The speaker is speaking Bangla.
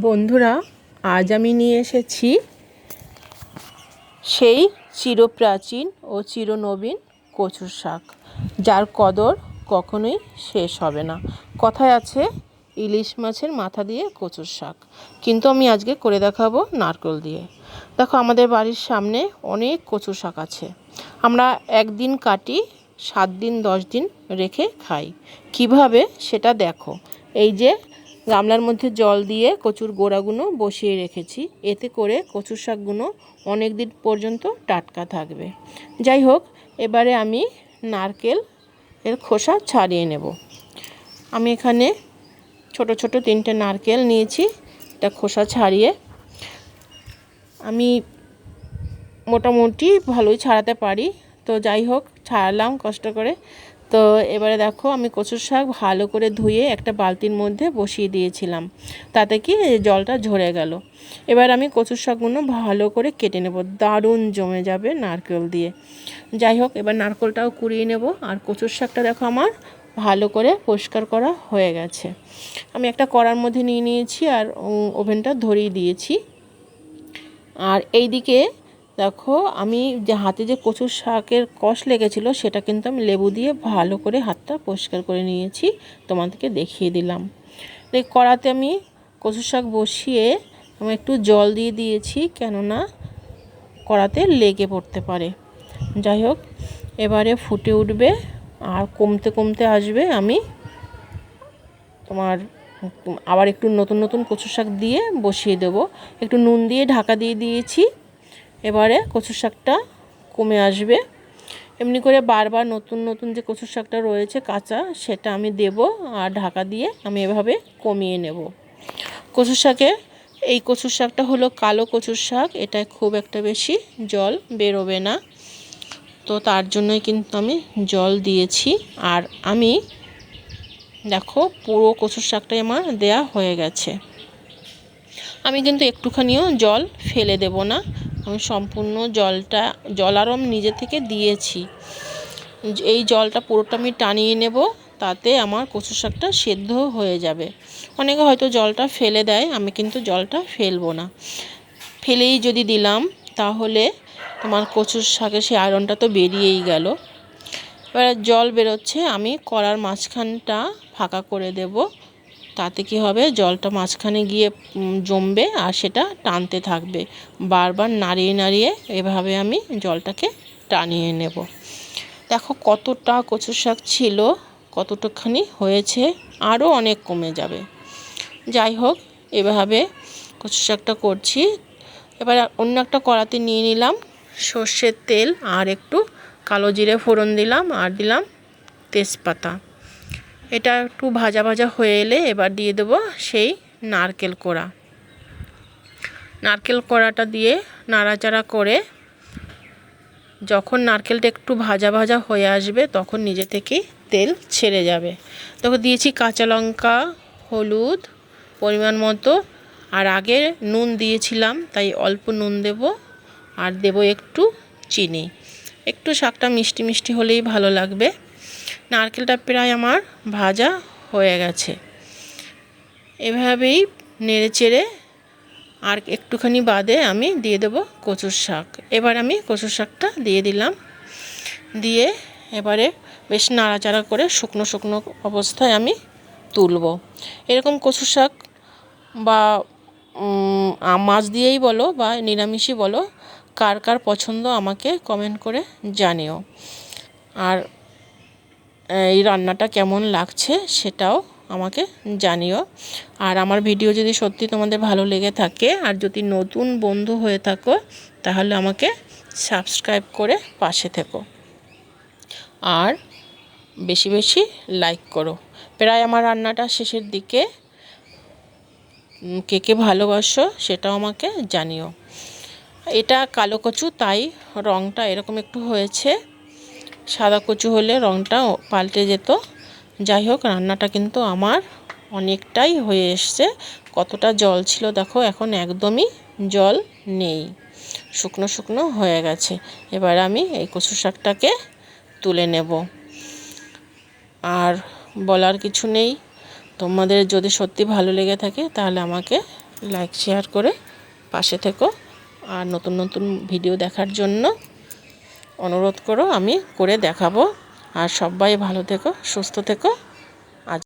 বন্ধুরা, আজ আমি নিয়ে এসেছি সেই চিরপ্রাচীন ও চিরনবীন কচুর শাক, যার কদর কখনোই শেষ হবে না। কথায় আছে, ইলিশ মাছের মাথা দিয়ে কচুর শাক। কিন্তু আমি আজকে করে দেখাবো নারকেল দিয়ে। দেখো, আমাদের বাড়ির সামনে অনেক কচু শাক আছে। আমরা একদিন কাটি, সাত দিন, দশ দিন রেখে খাই। কীভাবে সেটা দেখো। এই যে গামলার মধ্যে জল দিয়ে কচুর গোড়াগুলো বসিয়ে রেখেছি। এতে করে কচুর শাকগুলো অনেক দিন পর্যন্ত টাটকা থাকবে। যাই হোক, এবারে আমি নারকেল এর খোসা ছাড়িয়ে নেব। আমি এখানে ছোট ছোট তিনটে নারকেল নিয়েছি, এটা খোসা ছাড়িয়ে। আমি মোটামুটি ভালোই ছাড়াতে পারি। তো যাই হোক, ছাড়ালাম কষ্ট করে। তো এবারে দেখো আমি কচুর শাক ভালো করে ধুয়ে একটা বালতির মধ্যে বসিয়ে দিয়েছিলাম। তাতে কি জলটা ঝরে গেল। এবার আমি কচুর শাকগুলো ভালো করে কেটে নেব। দারুণ জমে যাবে নারকেল দিয়ে। যাই হোক, এবার নারকেলটাও কুড়িয়ে নেব। আর কচুর শাকটা দেখো আমার ভালো করে পরিষ্কার করা হয়ে গেছে। আমি একটা কড়ার মধ্যে নিয়ে নিয়েছি আর ওভেনটা ধরিয়ে দিয়েছি। আর এই দিকে দেখো, আমি যে হাতে যে কচুর শাকের কষ লেগেছিলো, সেটা কিন্তু আমি লেবু দিয়ে ভালো করে হাতটা পরিষ্কার করে নিয়েছি, তোমাদেরকে দেখিয়ে দিলাম। এই কড়াতে আমি কচুর শাক বসিয়ে আমি একটু জল দিয়ে দিয়েছি, কেননা কড়াতে লেগে পড়তে পারে। যাই হোক, এবারে ফুটে উঠবে, আর কমতে কমতে আসবে আমি তোমার আবার একটু নতুন নতুন কচু শাক দিয়ে বসিয়ে দেবো। একটু নুন দিয়ে ঢাকা দিয়ে দিয়েছি এবারে কচু শাকটা কমে আসবে। এমনি করে বারবার নতুন নতুন যে কচুর শাকটা রয়েছে কাঁচা, সেটা আমি দেব আর ঢাকা দিয়ে আমি এভাবে কমিয়ে নেব। কচুর শাকে, এই কচুর শাকটা হলো কালো কচুর শাক এটা খুব একটা বেশি জল বেরোবে না। তো তার জন্যই কিন্তু আমি জল দিয়েছি। আর আমি, দেখো পুরো কচুর শাকটাই আমার দেয়া হয়ে গেছে। আমি কিন্তু একটুখানিও জল ফেলে দেব না। আমি সম্পূর্ণ জলটা জল আরও আমি নিজে থেকে দিয়েছি। এই জলটা পুরোটা আমি টানিয়ে নেব, তাতে আমার কচু শাকটা সেদ্ধ হয়ে যাবে। অনেকে হয়তো জলটা ফেলে দেয়, আমি কিন্তু জলটা ফেলব না। ফেলেই যদি দিলাম, তাহলে তোমার কচুর শাকের সেই আয়রনটা তো বেরিয়েই গেল। এবার জল বেরোচ্ছে, আমি কড়ার মাঝখানটা ফাঁকা করে দেব। তাতে কি হবে? জলটা মাঝখানে গিয়ে জমবে আর সেটা টানতে থাকবে। বারবার নাড়িয়ে নাড়িয়ে এভাবে আমি জলটাকে টানিয়ে নেব। দেখো কতটা কচু শাক ছিল, কতটুকখানি হয়েছে, আরও অনেক কমে যাবে। যাই হোক, এভাবে কচু শাকটা করছি। এবার অন্য একটা কড়াতে নিয়ে নিলাম সর্ষের তেল আর একটু কালো জিরে ফোড়ন দিলাম আর দিলাম তেজপাতা। এটা একটু ভাজা ভাজা হয়ে এলে এবার দিয়ে দেবো সেই নারকেল কোড়া। নারকেল কোড়াটা দিয়ে নাড়াচাড়া করে যখন নারকেলটা একটু ভাজা ভাজা হয়ে আসবে তখন নিজে থেকেই তেল ছেড়ে যাবে। তখন দিয়েছি কাঁচা লঙ্কা, হলুদ পরিমাণ মতো আর আগে নুন দিয়েছিলাম তাই অল্প নুন দেব আর দেব একটু চিনি। একটু শাকটা মিষ্টি মিষ্টি হলেই ভালো লাগবে। নারকেলটা প্রায় আমার ভাজা হয়ে গেছে। এভাবেই নেড়ে চেড়ে আর একটুখানি বাদে আমি দিয়ে দেবো কচুর শাক। এবার আমি কচুর শাকটা দিয়ে দিলাম। দিয়ে এবারে বেশ নাড়াচাড়া করে শুকনো শুকনো অবস্থায় আমি তুলব। এরকম কচুর শাক বা মাছ দিয়েই বলো বা নিরামিষই বলো, কার কার পছন্দ আমাকে কমেন্ট করে জানিও। আর এই রান্নাটা কেমন লাগছে সেটাও আমাকে জানিও। আর আমার ভিডিও যদি সত্যি তোমাদের ভালো লেগে থাকে আর যদি নতুন বন্ধু হয়ে থাকো, তাহলে আমাকে সাবস্ক্রাইব করে পাশে থেকো। আর বেশি বেশি লাইক করো। প্রায় আমার রান্নাটা শেষের দিকে কে কে ভালোবাসো সেটাও আমাকে জানিও। এটা কালো কচু, তাই রঙটা এরকম একটু হয়েছে। সাদা কচু হলে রঙটা পাল্টে যেত। যাই হোক, রান্নাটা কিন্তু আমার অনেকটাই হয়ে এসছে। কতটা জল ছিল দেখো, এখন একদমই জল নেই। শুকনো শুকনো হয়ে গেছে। এবার আমি এই কচু শাকটাকে তুলে নেব। আর বলার কিছু নেই। তোমাদের যদি সত্যি ভালো লেগে থাকে, তাহলে আমাকে লাইক শেয়ার করে পাশে থেকো। আর নতুন নতুন ভিডিও দেখার জন্য অনুরোধ করো আমি করে দেখাবো। আর সবাই ভালো থেকো সুস্থ থেকো।